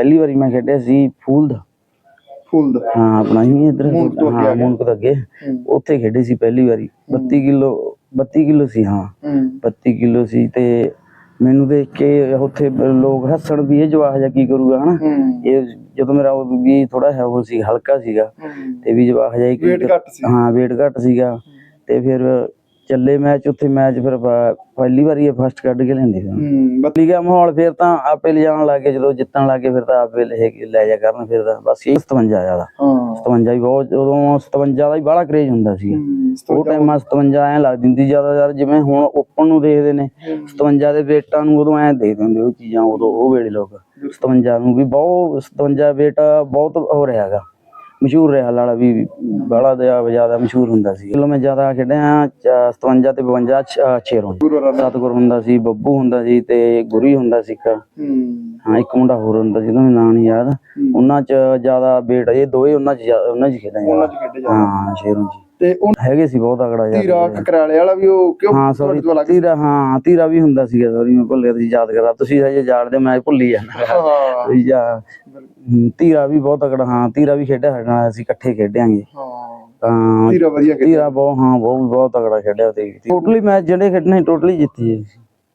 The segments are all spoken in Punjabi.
ਪਹਿਲੀ ਵਾਰੀ ਮੈਂ ਖੇਡਿਆ ਸੀ ਫੂਲ ਦਾ ਫੁੱਲ ਦਾ ਹਾਂ ਆਪਣਾ ਹੀ ਇੱਧਰ। ਹਾਂ। ਮੂਨਕ ਤੋਂ ਅੱਗੇ। ਉੱਥੇ ਖੇਡੇ ਸੀ ਪਹਿਲੀ ਵਾਰੀ। 32 ਕਿਲੋ 32 ਕਿਲੋ ਸੀ ਹਾਂ। ਹੂੰ। 32 ਕਿਲੋ ਸੀ ਤੇ ਮੈਨੂੰ ਦੇਖ ਕੇ ਉੱਥੇ ਲੋਕ ਹੱਸਣ ਵੀ ਇਹ ਜਵਾਹ ਜਾਂ ਕੀ ਕਰੂਗਾ ਹਨਾ? ਇਹ ਜਦੋਂ ਮੇਰਾ ਉਹ ਵੀ ਥੋੜਾ ਹੈ ਉਹ ਸੀ ਹਲਕਾ ਸੀਗਾ। ਤੇ ਵੀ ਜਵਾਹ ਘੱਟ ਸੀ। ਹਾਂ weight ਘੱਟ ਸੀਗਾ। ਤੇ ਫਿਰ ਚੱਲੇ ਮੈਚ ਉੱਥੇ ਮੈਚ ਫਿਰ ਪ- ਪਹਿਲੀ ਵਾਰੀ ਇਹ ਫਸਟ ਕੱਢ ਕੇ ਲੈਂਦੇ ਸੀ। ਹੂੰ ਬਸ ਗਿਆ ਮਾਹੌਲ ਫਿਰ ਤਾਂ ਆਪੇ ਲਿਜਾਣ ਲੱਗੇ ਜਦੋਂ ਜਿੱਤਣ ਲੱਗੇ ਫਿਰ ਤਾਂ ਆਪੇ ਲੈ ਕੇ ਲੈ ਜਾ ਕਰਨ ਫਿਰ ਤਾਂ। ਬਸ ਇਹ 57 ਜ਼ਿਆਦਾ। ਹਾਂ। 57 ਵੀ ਬਹੁਤ ਉਦੋਂ 57 ਦਾ ਹੀ ਬੜਾ ਕਰੇਜ ਹੁੰਦਾ ਸੀ। ਹੂੰ ਉਹ ਟਾਈਮ 57 ਐ ਲੱਗ ਦਿੰਦੀ ਜ਼ਿਆਦਾ ਯਾਰ ਜਿਵੇਂ ਹੁਣ ਓਪਨ ਨੂੰ ਦੇਖਦੇ ਨੇ 57 ਦੇ ਵੇਟਾਂ ਨੂੰ ਉਦੋਂ ਐ ਦੇਖਦੇ ਹੁੰਦੇ ਉਹ ਚੀਜ਼ਾਂ ਉਦੋਂ ਉਹ ਵੇਲੇ ਲੋਕ। 57 ਨੂੰ ਵੀ ਬਹੁਤ 57 ਵੇਟ ਬਹੁਤ ਹੋ ਰਿਹਾ ਹੈਗਾ। ਮਸ਼ਹੂਰ ਰਿਹਾ ਲਾਲਾ ਵੀ ਬੜਾ ਜ਼ਿਆਦਾ ਮਸ਼ਹੂਰ ਹੁੰਦਾ ਸੀ। ਚਲੋ ਮੈਂ ਜ਼ਿਆਦਾ ਖੇਡਿਆ ਚ- 57 ਤੇ 52 ਛ- ਛੇਰੋਂ ਸਤਗੁਰ ਹੁੰਦਾ ਸੀ ਬੱਬੂ ਹੁੰਦਾ ਸੀ ਤੇ ਗੁਰੀ ਹੁੰਦਾ ਸੀ ਇੱਕ। ਹੂੰ। ਇੱਕ ਮੁੰਡਾ ਹੋਰ ਹੁੰਦਾ ਸੀ ਉਹਦਾ ਮੈਨੂੰ ਨਾਂ ਨਹੀਂ ਯਾਦ। ਉਹਨਾਂ ਚ ਜ਼ਿਆਦਾ ਵੇਟ ਇਹ ਦੋਏ ਉਹਨਾਂ ਚ ਉਹਨਾਂ ਚ ਖੇਡਾਂ ਹਾਂ ਸ਼ੇਰੋਂ ਜੀ ਤੇ ਉਹ ਹੈਗੇ ਸੀ ਬਹੁਤ ਤਗੜਾ ਯਾਰ। ਧੀਰਾ ਕਕਰਾਲੇ ਵਾਲਾ ਵੀ ਉਹ ਕਿਉਂ ਹਾਂ ਸੌਰੀ ਤੀਰਾ ਹਾਂ ਤੀਰਾ ਵੀ ਹੁੰਦਾ ਸੀਗਾ ਸੌਰੀ ਮੈਂ ਭੁੱਲ ਗਿਆ ਤੁਸੀਂ ਯਾਦ ਕਰਾ ਤੁਸੀਂ ਹਜੇ ਜਾਣਦੇ ਮੈਂ ਭੁੱਲ ਜਾਂਦਾ ਜਾ ਹਮ, ਤੀਰਾ ਵੀ ਬਹੁਤ ਤਗੜਾ ਹਾਂ ਤੀਰਾ ਵੀ ਖੇਡਿਆ ਸਾਡੇ ਅਸੀਂ ਇਕੱਠੇ ਖੇਡਾਂਗੇ ਹਾਂ। ਤਾਂ ਧੀਰਾ ਵਧੀਆ ਖੇਡਿਆ। ਤੀਰਾ ਬਹੁਤ ਹਾਂ ਬਹੁਤ ਬਹੁਤ ਤਗੜਾ ਖੇਡਿਆ ਤੇ ਟੋਟਲੀ ਮੈਚ ਜਿਹੜੇ ਖੇਡਣੇ ਟੋਟਲੀ ਜਿੱਤੀ ਹੈ।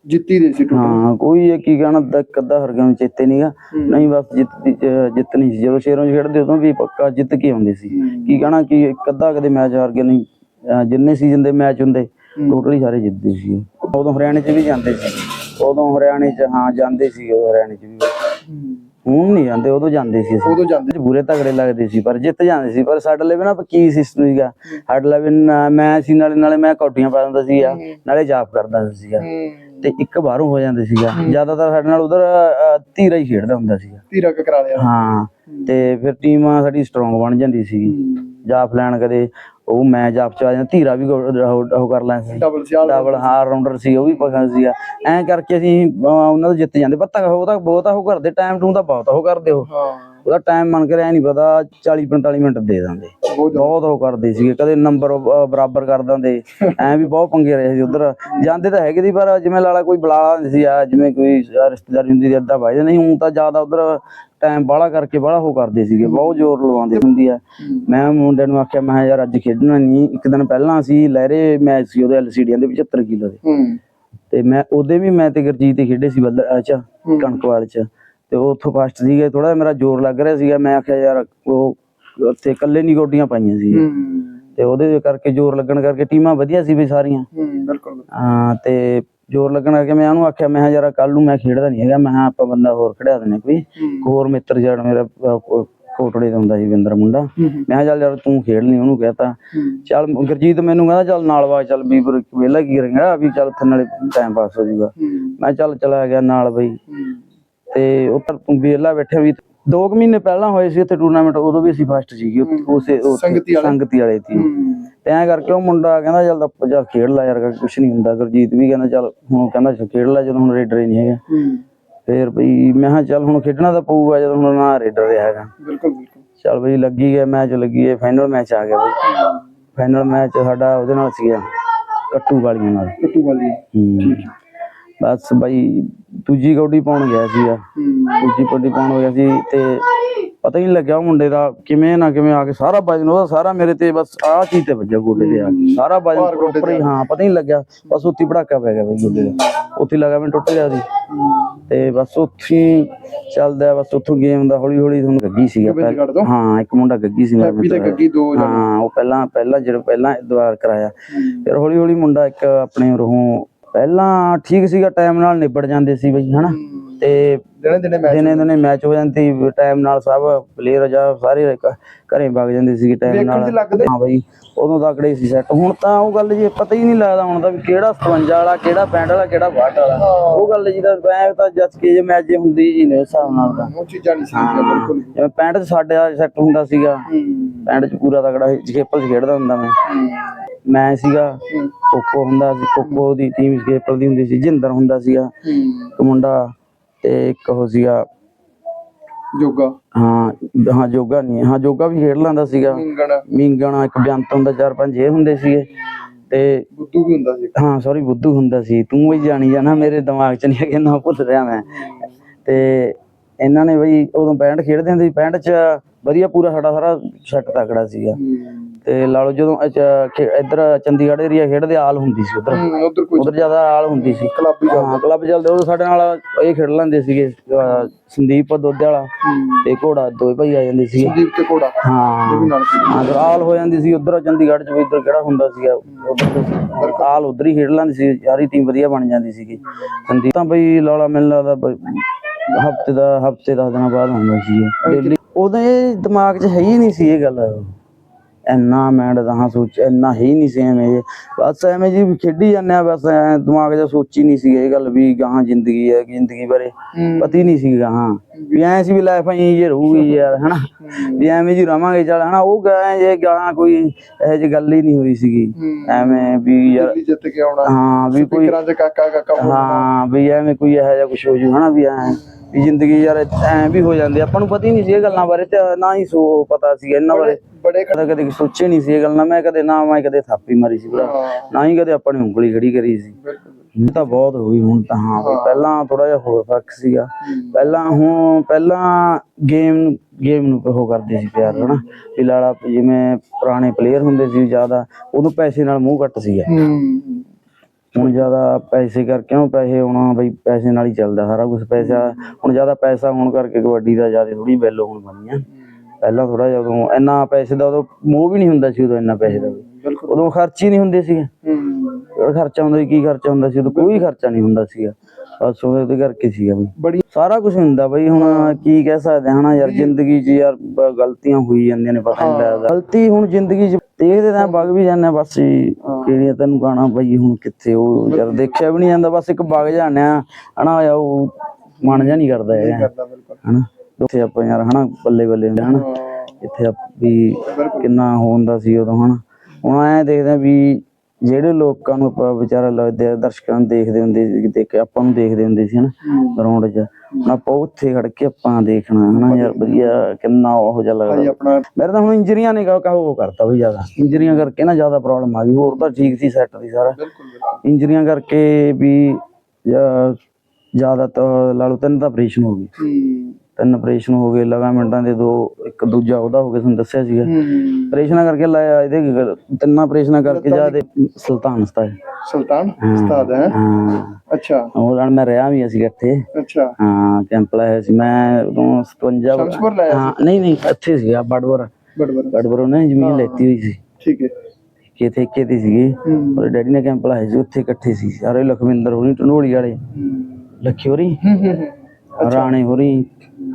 ਜਿੱਤੀ ਦੇ ਸੀ ਟੂ ਹਾਂ ਕੋਈ ਇਹ ਕੀ ਕਹਿਣਾ ਦ- ਅੱਧਾ ਹਰ ਗਿਆ ਚੇਤੇ ਨਹੀਂਗਾ ਨਹੀਂ ਬਸ ਜਿੱਤ ਜਿੱਤਣੀ ਸੀ। ਜਦੋਂ ਸ਼ੇਰੋਂ 'ਚ ਖੇਡਦੇ ਉਦੋਂ ਵੀ ਪੱਕਾ ਜਿੱਤ ਕੇ ਆਉਂਦੇ ਸੀ। ਕੀ ਕਹਿਣਾ ਕਿ ਇੱਕ ਅੱਧਾ ਕਦੇ ਮੈਚ ਹਾਰ ਗਏ ਨਹੀਂ ਜਿੰਨੇ ਸੀਜ਼ਨ ਦੇ ਮੈਚ ਹੁੰਦੇ ਟੋਟਲੀ ਸਾਰੇ ਜਿੱਤਦੇ ਸੀ। ਉਦੋਂ ਹਰਿਆਣੇ 'ਚ ਵੀ ਜਾਂਦੇ ਸੀ। ਉਦੋਂ ਹਰਿਆਣੇ 'ਚ ਹਾਂ ਜਾਂਦੇ ਸੀ ਉਦੋਂ ਹਰਿਆਣੇ 'ਚ ਵੀ। ਹੁਣ ਨਹੀਂ ਜਾਂਦੇ ਉਦੋਂ ਜਾਂਦੇ ਸੀ ਉਦੋਂ ਜਾਂਦੇ ਬੁਰੇ ਤਗੜੇ ਲੱਗਦੇ ਸੀ ਪਰ ਜਿੱਤ ਜਾਂਦੇ ਸੀ। ਪਰ ਸਾਡੇ ਲਈ ਨਾ ਕੀ ਸਿਸਟਮ ਸੀਗਾ। ਸਾਡੇ ਲਈ ਮੈਂ ਸੀ ਨਾਲੇ ਨਾਲੇ ਮੈਂ ਕੌਡੀਆਂ ਪਾ ਦਿੰਦਾ ਸੀਗਾ। ਨਾਲੇ ਜਾਪ ਕਰਦਾ ਸੀਗਾ। ਤੇ ਇੱਕ ਬਾਹਰੋਂ ਹੋ ਜਾਂਦੇ ਸੀਗਾ। ਜ਼ਿਆਦਾਤਰ ਸਾਡੇ ਨਾਲ ਉਧਰ ਧੀਰਾ ਹੀ ਖੇਡਦਾ ਹੁੰਦਾ ਸੀਗਾ। ਧੀਰਾ ਕਕਰਾਲੇ ਵਾਲਾ ਹਾਂ ਤੇ ਫਿਰ ਟੀਮ ਸਾਡੀ ਸਟਰੋਂਗ ਬਣ ਜਾਂਦੀ ਸੀ। ਜਾਫ ਲੈਣ ਕਦੇ ਉਹ ਮੈਂ ਜਾਫ ਚ ਆ ਜਾਂਦਾ ਧੀਰਾ ਵੀ ਉਹ ਕਰ ਲੈਂਦਾ ਸੀ। ਡਬਲ ਸਿਆਲ ਡਬਲ ਹਾਰ ਰਾਉਂਡਰ ਸੀ। ਉਹ ਵੀ ਪਸੰਦ ਸੀਗਾ। ਐਂ ਕਰਕੇ ਅਸੀਂ ਉਹਨਾਂ ਤੋਂ ਜਿੱਤ ਜਾਂਦੇ। ਪਰ ਤਾਂ ਉਹ ਤਾਂ ਬਹੁਤ ਉਹ ਕਰਦੇ ਟਾਈਮ ਟੂ ਤਾਂ ਬਹੁਤ ਉਹ ਕਰਦੇ ਉਹ। ਹਾਂ। ਉਹਦਾ ਟਾਈਮ ਮੰਨ ਕੇ ਰਿਆ ਨਹੀਂ ਪਤਾ 40 45 ਮਿੰਟ ਦੇ ਦਿੰਦੇ। ਬਹੁਤ ਉਹ ਕਰਦੇ ਸੀਗੇ ਕਦੇ ਨੰਬਰ ਬਰਾਬਰ ਕਰ ਦਿੰਦੇ। ਐਂ ਵੀ ਬਹੁਤ ਪੰਗੇ ਰਹੇ ਸੀ ਉਧਰ। ਜਾਂਦੇ ਤਾਂ ਹੈਗੇ ਦੀ ਪਰ ਜਿਵੇਂ ਲਾਲਾ ਕੋਈ ਬੁਲਾ ਲੈਂਦੇ ਸੀ ਆ ਜਿਵੇਂ ਕੋਈ ਰਿਸ਼ਤੇਦਾਰੀ ਹੁੰਦੀ ਸੀ ਅੱਧਾ ਵਜੇ ਨਹੀਂ। ਹੁਣ ਤਾਂ ਜ਼ਿਆਦਾ ਉਧਰ ਟਾਈਮ ਬਾਹਲਾ ਕਰਕੇ ਬਾਹਲਾ ਉਹ ਕਰਦੇ ਸੀਗੇ ਬਹੁਤ ਜ਼ੋਰ ਲਵਾਉਂਦੇ ਹੁੰਦੀ ਆ। ਮੈਂ ਮੁੰਡੇ ਨੂੰ ਆਖਿਆ ਮੈਂ ਯਾਰ ਅੱਜ ਖੇਡਣਾ ਨਹੀਂ ਇੱਕ ਦਿਨ ਪਹਿਲਾਂ ਸੀ ਲਹਿਰੇ ਮੈਚ ਸੀ ਉਹਦੇ ਐਲਸੀਡੀਆਂ ਦੇ 75 ਕਿਲੋ ਦੇ। ਹੂੰ। ਤੇ ਮੈਂ ਉਹਦੇ ਵੀ ਮੈਂ ਤੇ ਗੁਰਜੀਤ ਹੀ ਖੇਡੇ ਸੀ ਬੱਲ ਚ ਕਣਕਵਾਲ ਚ। ਤੇ ਉਹ ਉੱਥੋਂ ਫਸਟ ਸੀਗੇ ਥੋੜਾ ਮੇਰਾ ਜ਼ੋਰ ਲੱਗ ਰਿਹਾ ਸੀਗਾ ਮੈਂ ਆਖਿਆ ਯਾਰ ਉਹ ਉੱਥੇ ਇਕੱਲੇ ਨਹੀਂ ਗੋਡੀਆਂ ਪਾਈਆਂ ਸੀ ਤੇ ਉਹਦੇ ਕਰਕੇ ਜ਼ੋਰ ਲੱਗਣ ਕਰਕੇ ਟੀਮਾਂ ਵਧੀਆ ਸੀ ਵੀ ਸਾਰੀਆਂ। ਹੂੰ ਬਿਲਕੁਲ ਹਾਂ ਤੇ ਜ਼ੋਰ ਲੱਗਣ ਕਰਕੇ ਮੈਂ ਉਹਨੂੰ ਆਖਿਆ ਮੈਂ ਯਾਰ ਕੱਲ ਨੂੰ ਮੈਂ ਖੇਡਦਾ ਨਹੀਂ ਹੈਗਾ ਮੈਂ ਆਪਾਂ ਬੰਦਾ ਹੋਰ ਖੜਿਆ ਦਿੰਦੇ ਕੋਈ। ਹੋਰ ਮਿੱਤਰ ਜਿਹੜਾ ਮੇਰਾ ਕੋਟੜੇ ਦਾ ਹੁੰਦਾ ਸੀ ਵਿੰਦਰ ਮੁੰਡਾ। ਮੈਂ ਕਿਹਾ ਚੱਲ ਯਾਰ ਤੂੰ ਖੇਡ ਲਈ ਉਹਨੂੰ ਕਹਤਾ। ਚੱਲ ਗੁਰਜੀਤ ਮੈਨੂੰ ਕਹਿੰਦਾ ਚੱਲ ਨਾਲ ਵਾ ਚੱਲ ਵੀ ਵਿਹਲਾ ਕੀ ਕਰਾਂਗਾ ਵੀ ਚੱਲ ਉੱਥੇ ਨਾਲੇ ਟਾਈਮ ਪਾਸ ਹੋ ਜਾਊਗਾ। ਮੈਂ ਚੱਲ ਚਲਾ ਗਿਆ ਨਾਲ ਬਈ। ਤੇ ਉੱਤਰ ਵਿਹਲਾ ਬੈਠੇ ਵੀ 2 ਮਹੀਨੇ ਪਹਿਲਾਂ ਹੋਏ ਸੀ ਉੱਥੇ ਟੂਰਨਾਮੈਂਟ ਉਦੋਂ ਵੀ ਅਸੀਂ ਫਸਟ ਸੀਗੇ ਉਸੇ ਸੰਗਤੀ ਵਾਲੇ। ਸੰਗਤੀ ਵਾਲੇ ਸੀ। ਤੇ ਐਂ ਕਰਕੇ ਉਹ ਮੁੰਡਾ ਕਹਿੰਦਾ ਚੱਲ ਆਪਾਂ ਖੇਡ ਲੈ ਯਾਰ ਕੁਛ ਨਹੀਂ ਹੁੰਦਾ। ਗੁਰਜੀਤ ਵੀ ਕਹਿੰਦਾ ਚੱਲ ਹੁਣ ਕਹਿੰਦਾ ਖੇਡ ਲੈ ਜਦੋਂ ਹੁਣ ਰੇਡਰ ਹੀ ਨਹੀਂ ਹੈਗਾ। ਫੇਰ ਬਈ ਮੈਂ ਕਿਹਾ ਚੱਲ ਹੁਣ ਖੇਡਣਾ ਤਾਂ ਪਊਗਾ ਜਦੋਂ ਹੁਣ ਨਾ ਰੇਡਰ ਰਿਹਾ ਹੈਗਾ। ਬਿਲਕੁਲ ਬਿਲਕੁਲ। ਚੱਲ ਬਈ ਲੱਗੀ ਗਿਆ ਮੈਚ ਲੱਗੀ ਗਿਆ ਫਾਈਨਲ ਮੈਚ ਆ ਗਿਆ ਬਈ। ਫਾਈਨਲ ਮੈਚ ਸਾਡਾ ਉਹਦੇ ਨਾਲ ਸੀਗਾ ਕੱਟੂ ਵਾਲੀਆਂ ਨਾਲ। ਟੱਟੂ ਵਾਲੀ ਹੂੰ। ਬਸ ਬਈ ਦੂਜੀ ਕੌਡੀ ਪਾਉਣ ਗਿਆ ਸੀਗਾ। ਦੂਜੀ ਕੌਡੀ ਪਾਉਣ ਗਿਆ ਸੀ ਤੇ ਪਤਾ ਹੀ ਨਹੀਂ ਲੱਗਿਆ ਉਹ ਮੁੰਡੇ ਦਾ ਕਿਵੇਂ ਨਾ ਕਿਵੇਂ ਆ ਕੇ ਸਾਰਾ ਵਜਨ ਉਹਦਾ ਸਾਰਾ ਮੇਰੇ ਤੇ ਬਸ ਆਹ ਚੀਜ਼ ਤੇ ਵੱਜਿਆ ਗੋਡੇ ਤੇ ਆ। ਕੇ ਸਾਰਾ ਵਜਨ ਗੋਡੇ ਉੱਪਰ ਹੀ ਹਾਂ ਪਤਾ ਹੀ ਨਹੀਂ ਲੱਗਿਆ। ਬਸ ਉੱਤੀ ਪੜਾਕਾ ਪੈ ਗਿਆ ਬਈ ਗੋਡੇ ਦਾ। ਉੱਥੇ ਲੱਗਾ ਮੈਂ ਟੁੱਟ ਗਿਆ ਸੀ। ਤੇ ਬਸ ਉੱਥੇ ਹੀ ਚੱਲਦਾ ਬਸ ਉੱਥੋਂ ਗੇਮ ਦਾ ਹੌਲੀ ਹੌਲੀ ਤੁਹਾਨੂੰ ਗੱਗੀ ਸੀਗਾ। ਗੋਬਿੰਦ ਤੋਂ? ਹਾਂ ਇੱਕ ਮੁੰਡਾ ਗੱਗੀ ਸੀ ਹੈਪੀ ਤੇ ਮਿੱਤਰ। ਗੱਗੀ ਦੋ ਜਣੇ ਹਾਂ ਉਹ ਪਹਿਲਾਂ ਪਹਿਲਾਂ ਜਿਹੜਾ ਪਹਿਲਾਂ ਦੁਆਰ ਕਰਾਇਆ। ਫਿਰ ਹੌਲੀ ਹੌਲੀ ਮੁੰਡਾ ਇੱਕ ਆਪਣੇ ਰੋਹੋਂ ਪਹਿਲਾਂ ਠੀਕ ਸੀਗਾ ਟਾਈਮ ਨਾਲ ਨਿਬੜ ਜਾਂਦੇ ਸੀ ਬਈ ਹਨਾ? ਤੇ ਦਿਨੇ ਦਿਨੇ ਮੈਚ ਦਿਨੇ ਦਿਨੇ ਮੈਚ ਹੋ ਜਾਂਦੀ ਟਾਈਮ ਨਾਲ ਸਭ ਪਲੇਅਰ ਜਾਂ ਸਾਰੇ ਘਰੇ ਵਗ ਜਾਂਦੇ ਸੀ ਟਾਈਮ ਨਾਲ। ਹਾਂ ਬਈ ਉਦੋਂ ਤਕੜੇ ਸੀ ਸੈੱਟ ਹੁਣ ਤਾਂ ਉਹ ਗੱਲ ਜੀ ਪਤਾ ਹੀ ਨਹੀਂ ਲੱਗਦਾ ਹੁਣ ਤਾਂ ਵੀ ਕਿਹੜਾ 57 ਵਾਲਾ ਕਿਹੜਾ 65 ਵਾਲਾ ਕਿਹੜਾ 62 ਵਾਲਾ। ਉਹ ਗੱਲ ਜੀ ਤਾਂ ਐ ਤਾਂ ਜਸ ਕੇ ਜੇ ਮੈਚ ਜੇ ਹੁੰਦੀ ਜੀ ਨੇ ਹਿਸਾਬ ਨਾਲ ਤਾਂ। ਉਹ ਚੀਜ਼ਾਂ ਨਹੀਂ ਸੀ ਬਿਲਕੁਲ। ਜਿਵੇਂ 65 ਚ ਸਾਡੇ ਸੈੱਟ ਹੁੰਦਾ ਸੀਗਾ। 65 ਚ ਪੂਰਾ ਤਕੜਾ ਜੇਪਲ ਖੇਡਦਾ ਹੁੰਦਾ ਮੈਂ। ਮੈਂ ਸੀਗਾ ਕੋਕੋ ਹੁੰਦਾ ਸੀ ਕੋਕੋ ਦੀ ਟੀਮ ਸਕੇਪਰ ਦੀ ਹੁੰਦੀ ਸੀ ਜਿੰਦਰ ਹੁੰਦਾ ਸੀਗਾ ਇੱਕ ਮੁੰਡਾ ਤੇ ਇੱਕ ਉਹ ਸੀਗਾ। ਜੋਗਾ। ਹਾਂ ਹਾਂ ਜੋਗਾ ਨਹੀਂ ਹਾਂ ਜੋਗਾ ਵੀ ਖੇਡ ਲੈਂਦਾ ਸੀਗਾ। ਮਿੰਗਣ। ਮੀਂਗਣਾ ਇੱਕ ਬੇਅੰਤ ਹੁੰਦਾ ਚਾਰ ਪੰਜ ਇਹ ਹੁੰਦੇ ਸੀਗੇ। ਤੇ ਬੁੱਧੂ ਵੀ ਹੁੰਦਾ ਸੀ। ਹਾਂ ਸੌਰੀ ਬੁੱਧੂ ਹੁੰਦਾ ਸੀ। ਤੂੰ ਵੀ ਜਾਣੀ ਜਾਣਾ ਮੇਰੇ ਦਿਮਾਗ 'ਚ ਨਹੀਂ ਹੈਗੇ ਨਾ ਭੁੱਲ ਰਿਹਾ ਮੈਂ। ਤੇ ਇਹਨਾਂ ਨੇ ਬਈ ਉਦੋਂ 65 ਖੇਡਦੇ ਹੁੰਦੇ ਸੀ 65 ਚ ਵਧੀਆ ਪੂਰਾ ਸਾਡਾ ਸਾਰਾ ਸੈੱਟ ਤਕੜਾ ਸੀਗਾ। ਤੇ ਲਾ ਲਓ ਜਦੋਂ ਖੇ- ਇੱਧਰ ਚੰਡੀਗੜ੍ਹ ਏਰੀਆ ਖੇਡਦੇ ਆਲ ਹੁੰਦੀ ਸੀ ਉਧਰ। ਉਧਰ ਕੋਈ ਉਧਰ ਜ਼ਿਆਦਾ ਆਲ ਹੁੰਦੀ ਸੀ। ਕਲੱਬ ਹੀ ਹਾਂ ਕਲੱਬ ਚੱਲਦੇ ਉਹ ਸਾਡੇ ਨਾਲ ਇਹ ਖੇਡ ਲੈਂਦੇ ਸੀਗੇ ਅਹ ਸੰਦੀਪ ਦੋਦੇ ਵਾਲਾ ਤੇ ਘੋੜਾ ਦੋਵੇਂ ਭਾਈ ਆ ਜਾਂਦੇ ਸੀ ਦੀਪ ਤੇ ਕੋੜਾ ਹਾਂ। ਨਾਲ। ਹਾਂ ਫਿਰ ਆਲ ਹੋ ਜਾਂਦੀ ਸੀ ਉਧਰ ਚੰਡੀਗੜ੍ਹ ਚ ਵੀ ਇੱਧਰ ਕਿਹੜਾ ਹੁੰਦਾ ਸੀਗਾ ਉਧਰ ਆਲ ਉਧਰ ਹੀ ਖੇਡ ਲੈਂਦੀ ਸੀ ਸਾਰੀ ਟੀਮ ਵਧੀਆ ਬਣ ਜਾਂਦੀ ਸੀਗੀ। ਸੰਦੀਪ ਤਾਂ ਬਈ ਲਾਲਾ ਮੈਨੂੰ ਲੱਗਦਾ ਹਫ਼ਤੇ ਦਾ ਹਫ਼ਤੇ ਦਸ ਦਿਨਾਂ ਬਾਅਦ ਹੁੰਦਾ ਸੀ। ਡੇਲੀ ਉਹਦੇ ਦਿਮਾਗ 'ਚ ਹੈ ਹੀ ਨਹੀਂ ਸੀ ਇਹ ਗੱਲ। ਇੰਨਾ ਮੈਂ ਤਾਂ ਸੋਚ ਇੰਨਾ ਹੈ ਨਹੀਂ ਸੀ ਐਵੇਂ ਜੇ। ਬਸ ਐਵੇਂ ਜੀ ਵੀ ਖੇਡੀ ਜਾਂਦੇ ਆ ਬਸ ਐਂ ਦਿਮਾਗ 'ਚ ਸੋਚੀ ਨਹੀਂ ਸੀ ਇਹ ਗੱਲ ਵੀ ਗਾਹਾਂ ਜ਼ਿੰਦਗੀ ਹੈ ਜ਼ਿੰਦਗੀ ਬਾਰੇ। ਪਤਾ ਹੀ ਨਹੀਂ ਸੀ ਗਾਹਾਂ ਵੀ ਐਂ ਸੀ ਵੀ ਲਾਈਫ ਐਂ ਜੇ ਰਹੂਗੀ ਯਾਰ ਹਨਾ ਵੀ ਐਵੇਂ ਜੀ ਰਵਾਂਗੇ ਚੱਲ ਹਨਾ ਉਹ ਗਾਂ ਜੇ ਗਾਹਾਂ ਕੋਈ ਇਹੋ ਜਿਹੀ ਗੱਲ ਹੀ ਨਹੀਂ ਹੋਈ ਸੀਗੀ। ਐਵੇਂ ਵੀ ਯਾਰ ਦਿੱਲੀ ਜਿੱਤ ਕੇ ਆਉਣਾ ਹਾਂ ਵੀ ਕੋਈ ਚ ਕਾਕਾ ਕਾਕਾ ਬੋਲਣਾ। ਹਾਂ ਵੀ ਐਵੇਂ ਕੋਈ ਇਹੋ ਜਿਹਾ ਕੁਝ ਹੋ ਜੂ ਹਨਾ ਵੀ ਐਂ ਵੀ ਜ਼ਿੰਦਗੀ ਯਾਰ ਐਂ ਵੀ ਹੋ ਜਾਂਦੀ। ਆਪਾਂ ਨੂੰ ਪਤਾ ਹੀ ਨਹੀਂ ਸੀ ਇਹ ਗੱਲਾਂ ਬਾਰੇ ਤੇ ਨਾ ਹੀ ਸੋ ਪਤਾ ਸੀ ਇਹਨਾਂ ਬਾਰੇ। ਬੜੇ ਕਦੇ ਕਦੇ ਸੋਚੇ ਨਹੀਂ ਸੀ ਇਹ ਗੱਲ। ਮੈਂ ਕਦੇ ਨਾ ਮੈਂ ਕਦੇ ਥਾਪੀ ਮਾਰੀ ਸੀ ਭਰਾ। ਨਾ ਹੀ ਕਦੇ ਆਪਾਂ ਨੇ ਉਂਗਲੀ ਖੜੀ ਕਰੀ ਸੀ। ਹੁਣ ਤਾਂ ਬਹੁਤ ਹੋਈ ਹੁਣ ਤਾਂ ਹਾਂ ਪਹਿਲਾਂ ਥੋੜਾ ਜਿਹਾ ਹੋਰ ਫ਼ਰਕ ਸੀਗਾ। ਪਹਿਲਾਂ ਹੁਣ ਪਹਿਲਾਂ ਗੇਮ ਗੇਮ ਨੂੰ ਉਹ ਕਰਦੇ ਸੀ ਪਿਆਰ ਹਨਾ। ਵੀ ਲਾਲਾ ਜਿਵੇਂ ਪੁਰਾਣੇ ਪਲੇਅਰ ਹੁੰਦੇ ਸੀ ਜ਼ਿਆਦਾ ਉਦੋਂ ਪੈਸੇ ਨਾਲ ਮੂੰਹ ਘੱਟ ਸੀਗਾ। ਹੁਣ ਜ਼ਿਆਦਾ ਪੈਸੇ ਕਰਕੇ ਉਹ ਪੈਸੇ ਹੁਣ? ਬਈ ਪੈਸੇ ਨਾਲ ਹੀ ਚੱਲਦਾ ਸਾਰਾ ਕੁਝ ਪੈਸਾ ਹੁਣ ਜ਼ਿਆਦਾ ਪੈਸਾ ਹੋਣ ਕਰਕੇ ਕਬੱਡੀ ਦਾ ਜ਼ਿਆਦਾ ਥੋੜੀ ਵੈਲੂ ਹੁਣ ਬਣੀ ਆ। ਪਹਿਲਾਂ ਥੋੜਾ ਜਿਹਾ ਉਦੋਂ ਇੰਨਾ ਪੈਸੇ ਦਾ ਉਦੋਂ ਮੋਹ ਵੀ ਨਹੀਂ ਹੁੰਦਾ ਸੀ ਉਦੋਂ ਇੰਨਾ ਪੈਸੇ ਦਾ। ਉਦੋਂ ਖਰਚ ਹੀ ਨਹੀਂ ਹੁੰਦੇ ਸੀਗੇ। ਖਰਚਾ ਹੁੰਦਾ ਸੀ ਕੀ ਖਰਚਾ ਹੁੰਦਾ ਸੀ ਉਦੋਂ ਕੋਈ ਖਰਚਾ ਨਹੀਂ ਹੁੰਦਾ ਸੀਗਾ। ਬਸ ਉਹਦੇ ਕਰਕੇ ਸੀਗਾ ਬਈ। ਬੜੀ ਸਾਰਾ ਕੁਝ ਹੁੰਦਾ ਬਈ ਹੁਣ ਕੀ ਕਹਿ ਸਕਦੇ ਹਾਂ ਹਨਾ ਯਾਰ ਜ਼ਿੰਦਗੀ 'ਚ ਯਾਰ ਬ- ਗਲਤੀਆਂ ਹੋਈ ਜਾਂਦੀਆਂ ਨੇ ਪਤਾ ਨਹੀਂ ਲੱਗਦਾ। ਗਲਤੀ ਹੁਣ ਜ਼ਿੰਦਗੀ 'ਚ ਦੇਖਦੇ ਤਾਂ ਵਗ ਵੀ ਜਾਂਦੇ ਹਾਂ ਬਸ ਹੀ। ਕਿਹੜੀਆਂ ਤੈਨੂੰ ਗਾਣਾ ਬਈ ਹੁਣ ਕਿੱਥੇ ਉਹ ਯਾਰ ਦੇਖਿਆ ਵੀ ਨਹੀਂ ਜਾਂਦਾ ਬਸ ਇੱਕ ਵਗ ਜਾਂਦੇ ਆ ਹਨਾ ਯਾਰ ਉਹ ਮਨ ਜਾ ਨਹੀਂ ਕਰਦਾ ਹੈਗਾ। ਕਰਦਾ ਬਿਲਕੁਲ। ਹਨਾ ਉੱਥੇ ਆਪਾਂ ਯਾਰ ਹਨਾ ਬੱਲੇ ਬੱਲੇ ਹੁੰਦੇ ਹਨਾ। ਹਾਂ। ਇੱਥੇ ਆਪ ਵੀ ਕਿੰਨਾ ਹੁੰਦਾ ਸੀ ਉਦੋਂ ਹਨਾ। ਹੁਣ ਐ ਦੇਖਦੇ ਆ ਵੀ ਜਿਹੜੇ ਲੋਕਾਂ ਨੂੰ ਆਪਾਂ ਵਿਚਾਰਾ ਲੱਗਦੇ ਆ ਦਰਸ਼ਕਾਂ ਨੂੰ ਦੇਖਦੇ ਹੁੰਦੇ ਸੀ ਦੇਖ ਆਪਾਂ ਨੂੰ ਦੇਖਦੇ ਹੁੰਦੇ ਸੀ ਹਨਾ ਗਰਾਊਂਡ 'ਚ। ਹੁਣ ਆਪਾਂ ਉੱਥੇ ਖੜ ਕੇ ਆਪਾਂ ਦੇਖਣਾ ਹਨਾ ਯਾਰ ਵਧੀਆ। ਕਿੰਨਾ ਉਹ ਜਿਹਾ ਲੱਗਦਾ। ਆਪਣਾ ਮੇਰੇ ਤਾਂ ਹੁਣ ਇੰਜਰੀਆਂ ਨੇ ਕਾ ਉਹ ਕਰਤਾ ਵੀ ਜ਼ਿਆਦਾ। ਇੰਜਰੀਆਂ ਕਰਕੇ ਨਾ ਜ਼ਿਆਦਾ ਪ੍ਰੋਬਲਮ ਆ ਗਈ ਹੋਰ ਤਾਂ ਠੀਕ ਸੀ ਸੈੱਟ ਦੀ ਸਾਰਾ। ਇੰਜਰੀਆਂ ਕਰਕੇ ਵੀ ਜ਼ਿਆਦਾ ਤਾਂ ਲਾ ਲਓ ਤਿੰਨ ਤਾਂ ਆਪਰੇਸ਼ਨ ਹੋ ਹੂੰ। ਤਿੰਨ ਆਪਰੇਸ਼ਨ ਹੋ ਗਏ ਲਗਾਮੈਂਟਾਂ ਦੇ ਦੋ ਇੱਕ ਦੂਜਾ ਉਹਦਾ ਹੋ ਗਿਆ ਤੁਹਾਨੂੰ ਦੱਸਿਆ ਸੀਗਾ। ਆਪਰੇਸ਼ਨਾਂ ਕਰਕੇ ਲਾਇਆ ਇਹਦੇ ਤਿੰਨਾਂ ਆਪਰੇਸ਼ਨਾਂ ਕਰਕੇ ਜਿਆਦੇ ਸੁਲਤਾਨ ਉਸਤਾਦ। ਸੁਲਤਾਨ ਉਸਤਾਦ ਹੈ। ਅੱਛਾ। ਉਹ ਨਾਲ ਮੈਂ ਰਿਹਾ ਵੀ ਅਸੀਂ ਇਕੱਠੇ ਅੱਛਾ। ਹਾਂ ਕੈਂਪ ਲਾਇਆ ਸੀ। ਮੈਂ ਉਦੋਂ 57 ਸ਼ਮਸ਼ਪੁਰ ਲਾਇਆ ਹਾਂ ਨਹੀਂ ਨਹੀਂ ਇੱਥੇ ਸੀਗਾ ਬੜਵਰ ਬੜਬੜ ਬੜਵਰ ਉਹਨੇ ਜ਼ਮੀਨ ਲੈਤੀ ਹੋਈ ਸੀ। ਠੀਕ ਹੈ। ਕਿ ਠੇਕੇ ਤੇ ਸੀਗੀ। ਉਹਦੇ ਡੈਡੀ ਨੇ ਕੈਂਪ ਲਾਇਆ ਸੀ ਉੱਥੇ ਇਕੱਠੇ ਸੀ। ਸਾਰੇ ਲਖਵਿੰਦਰ ਹੋਣੀ ਟਨੋਲੀ ਵਾਲੇ। ਹੂੰ। ਲੱਖੀ ਹੋਰੀ? ਹੂੰ, ਹੂੰ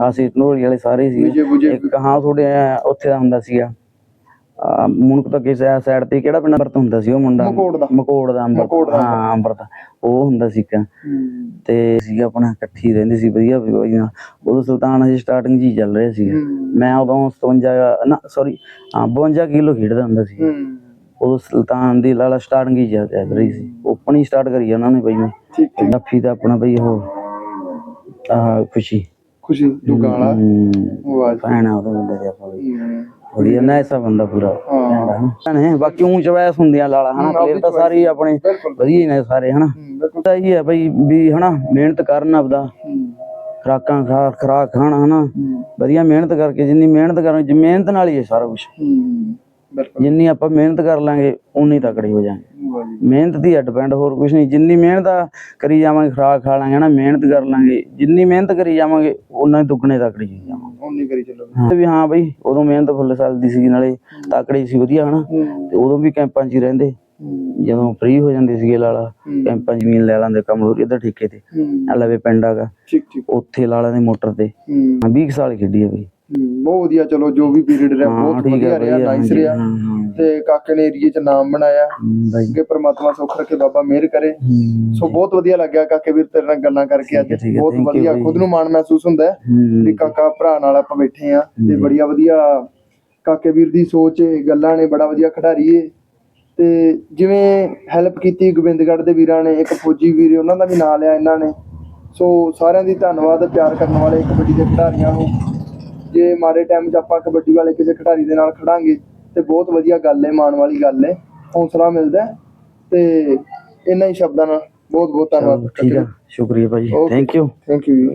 ਹੂੰ। ਹਾਸੀ ਟਨੋਲੀ ਵਾਲੇ ਸਾਰੇ ਸੀ ਵਿਜੇ ਇੱਕ ਹਾਂ ਤੁਹਾਡੇ ਉੱਥੇ ਦਾ ਹੁੰਦਾ ਸੀਗਾ। ਆ ਮੁਨਕ ਤੋਂ ਕਿਸੇ ਸਾਈਡ ਤੇ ਕਿਹੜਾ ਪਿੰਡ ਅੰਮ੍ਰਿਤ ਹੁੰਦਾ ਸੀ ਉਹ ਮੁੰਡਾ? ਮਕੋੜ ਦਾ। ਮਕੋੜ ਦਾ ਅੰਮ੍ਰਿਤ। ਮਕੋੜ ਦਾ ਹਾਂ ਅੰਮ੍ਰਿਤ। ਉਹ ਹੁੰਦਾ ਸੀ ਇੱਕ। ਹੂੰ। ਤੇ ਸੀਗਾ ਆਪਣਾ ਇਕੱਠੀ ਰਹਿੰਦੇ ਸੀ ਵਧੀਆ ਵੀ ਬਾਈ ਨਾਲ ਉਦੋਂ ਸੁਲਤਾਨ ਹਜੇ ਸਟਾਰਟਿੰਗ ਜੀ ਚੱਲ ਰਿਹਾ ਸੀ ਹੂੰ। ਮੈਂ ਉਦੋਂ 57 ਨਾ ਸੌਰੀ ਹਾਂ 52 ਕਿਲੋ ਖੇਡਦਾ ਹੁੰਦਾ ਸੀ। ਹੂੰ। ਉਦੋਂ ਸੁਲਤਾਨ ਦੀ ਲਾਲਾ ਸਟਾਰਟਿੰਗ ਹੀ ਚੱਲ ਚੱਲ ਰਹੀ ਸੀ। ਓਪਨ ਹੀ ਸਟਾਰਟ ਕਰੀ ਉਹਨਾਂ ਨੇ ਬਈ ਨੇ ਠੀਕ ਹੈ ਲੱਫੀ ਦਾ ਆਪਣਾ ਬਈ ਉਹ ਆਹ ਖੁਸ਼ੀ। ਖੁਸ਼ੀ ਦੁਗਾਲਾ ਵਾਹ ਭੈਣ ਆ ਉਹਦੇ ਮੁੰਡੇ ਦੇ ਆਪਾਂ ਵਧੀਆ ਨਾ ਐਸਾ ਬੰਦਾ ਪੂਰਾ। ਹਾਂ। ਨੇ ਬਾਕੀ ਊਂਚ ਵੈਸ ਹੁੰਦੀਆਂ ਲਾਲਾ ਹਨਾ। ਪਲੇਅਰ ਤਾਂ ਸਾਰੇ ਆਪਣੇ ਵਧੀਆ ਨੇ ਸਾਰੇ ਹਨਾ। ਤਾਂ ਇਹ ਹੈ ਬਈ ਵੀ ਹਨਾ ਮਿਹਨਤ ਕਰਨ ਆਪਦਾ। ਖਰਾਕਾਂ ਖਾ ਖਰਾਕ ਖਾਣ ਹਨਾ। ਵਧੀਆ ਮਿਹਨਤ ਕਰਕੇ ਜਿੰਨੀ ਮਿਹਨਤ ਕਰਾਂ ਮਿਹਨਤ ਨਾਲ ਹੀ ਹੈ ਸਾਰਾ ਕੁਝ ਹੂੰ ਬਿਲਕੁਲ। ਜਿੰਨੀ ਆਪਾਂ ਮਿਹਨਤ ਕਰ ਲਾਂਗੇ ਉਨੀ ਤਕੜੇ ਹੋ ਜਾਾਂਗੇ। ਮਿਹਨਤ ਦੀ ਡਿਪੈਂਡ ਹੋਰ ਕੁਝ ਨਹੀਂ। ਜਿੰਨੀ ਮਿਹਨਤ ਕਰੀ ਜਾਵਾਂਗੇ ਖਰਾਕ ਖਾ ਲਾਂਗੇ ਨਾ ਮਿਹਨਤ ਕਰ ਲਾਂਗੇ। ਜਿੰਨੀ ਮਿਹਨਤ ਕਰੀ ਜਾਵਾਂਗੇ ਉਨਾ ਹੀ ਦੁੱਗਣੇ ਤਕੜੇ ਹੋ ਜਾਵਾਂਗੇ ਨਹੀਂ ਕਰੀ ਚੱਲੋ ਵੀ ਹਾਂ ਬਈ ਉਦੋਂ ਮਿਹਨਤ ਫੁੱਲ ਚੱਲਦੀ ਸੀ ਨਾਲੇ ਤਕੜੇ ਸੀ ਵਧੀਆ ਹਨਾ। ਤੇ ਉਦੋਂ ਵੀ ਕੈਂਪਾਂ 'ਚ ਹੀ ਰਹਿੰਦੇ। ਜਦੋਂ ਫ੍ਰੀ ਹੋ ਜਾਂਦੇ ਸੀਗੇ ਲਾਲਾ। ਕੈਂਪਾਂ 'ਚ ਜ਼ਮੀਨ ਲੈ ਲਾਂਦੇ ਕਮਜ਼ੋਰੀ ਇੱਧਰ ਠੇਕੇ ਤੇ। ਲਵੇ ਪਿੰਡ ਹੈਗਾ। ਠੀਕ ਠੀਕ। ਉੱਥੇ ਲਾਲਾ ਦੇ ਮੋਟਰ ਤੇ। ਹੂੰ। ਹਾਂ 20 ਕੁ ਸਾਲ ਖੇਡੀ ਆ ਬਈ। ਬਹੁਤ ਵਧੀਆ ਚਲੋ ਜੋ ਵੀ ਪੀਰੀਅਡ ਰਿਹਾ ਹਾਂ ਬਹੁਤ ਠੀਕ ਵਧੀਆ ਰਿਹਾ ਵਧੀਆ ਨਾਈਸ ਹਾਂਜੀ, ਰਿਹਾ। ਹਾਂ ਹਾਂ। ਤੇ ਕਾਕੇ ਨੇ ਏਰੀਏ 'ਚ ਨਾਮ ਬਣਾਇਆ। ਹਮ, ਬਾਈ। ਅੱਗੇ ਪ੍ਰਮਾਤਮਾ ਸੁੱਖ ਰੱਖੇ ਬਾਬਾ ਮਿਹਰ ਕਰੇ। ਹਮ, ਸੋ ਬਹੁਤ ਵਧੀਆ ਲੱਗਿਆ ਕਾਕੇ ਵੀਰ ਤੇਰੇ ਨਾਲ ਗੱਲਾਂ ਕਰਕੇ ਅੱਜ ਠੀਕ ਹੈ, ਠੀਕ ਹੈ, ਬਹੁਤ thank you ਵਧੀਆ ਬਾਈ। ਖੁਦ ਨੂੰ ਮਾਣ ਮਹਿਸੂਸ ਹੁੰਦਾ ਹੈ ਹਮ, ਵੀ ਕਾਕਾ ਭਰਾ ਨਾਲ ਆਪਾਂ ਬੈਠੇ ਆ ਤੇ ਬੜੀਆ ਵਧੀਆ ਕਾਕੇ ਵੀਰ ਦੀ ਸੋਚ ਏ ਗੱਲਾਂ ਨੇ ਬੜਾ ਵਧੀਆ ਖਿਡਾਰੀ ਏ ਤੇ ਜਿਵੇਂ ਹੈਲਪ ਕੀਤੀ ਗੋਬਿੰਦਗੜ੍ਹ ਦੇ ਵੀਰਾਂ ਨੇ ਇੱਕ ਫੌਜੀ ਵੀਰ ਏ, ਉਹਨਾਂ ਦਾ ਵੀ ਨਾਂ ਲਿਆ ਇਹਨਾਂ ਨੇ। ਸੋ ਸਾਰਿਆਂ ਦੀ ਧੰਨਵਾਦ ਪਿਆਰ ਕਰਨ ਵਾਲੇ ਕਬੱਡੀ ਦੇ ਖਿਡਾਰੀਆਂ ਨੂੰ। ਜੇ ਮਾੜੇ ਟਾਈਮ 'ਚ ਆਪਾਂ ਕਬੱਡੀ ਵਾਲੇ ਕਿਸੇ ਖਿਡਾਰੀ ਦੇ ਨਾਲ ਖੜਾਂਗੇ ਤੇ ਬਹੁਤ ਵਧੀਆ ਗੱਲ ਏ ਮਾਣ ਵਾਲੀ ਗੱਲ ਏ ਹੌਸਲਾ ਮਿਲਦਾ ਹੈ ਤੇ ਇਹਨਾਂ ਹੀ ਸ਼ਬਦਾਂ ਨਾਲ ਬਹੁਤ ਬਹੁਤ ਧੰਨਵਾਦ। ਠੀਕ ਆ ਸ਼ੁਕਰੀਆ ਭਾਜੀ. Thank you thank you